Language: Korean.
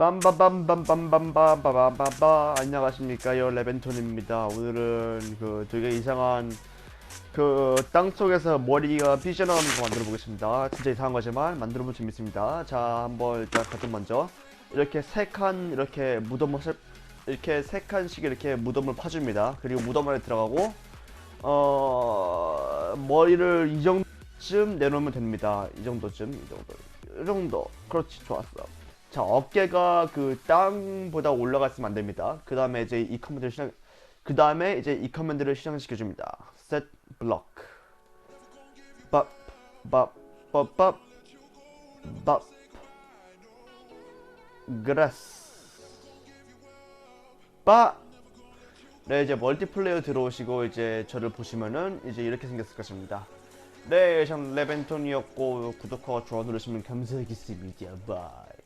빰빰빰빰빰빰빰빰빰빰 안녕하십니까 요 레벤톤입니다 오늘은 그 되게 이상한 그 땅속에서 머리가 피셔나오는 거 만들어 보겠습니다. 진짜 이상한 거지만 만들어 보면 재밌습니다. 자 한번 일단 가장 먼저. 이렇게 세 칸 이렇게 무덤을 세- 이렇게 세 칸씩 이렇게 무덤을 파줍니다. 그리고 무덤 안에 들어가고 어 머리를 이 정도쯤 내놓으면 됩니다. 이 정도쯤 이 정도 이 정도. 그렇지 좋았어 자 어깨가 그 땅보다 올라가 있으면 안 됩니다. 그 다음에 이제 이 커맨드를 실행 그 다음에 이제 이 커맨드를 실행시켜 줍니다. set block 밥밥밥밥 밥 grass 바 네, 이제 멀티플레이어 들어오시고 이제 저를 보시면은 이제 이렇게 생겼을 것입니다. 네, 전 레벤톤이었고 구독하고 좋아요 누르시면 감사하겠습니다. 바이.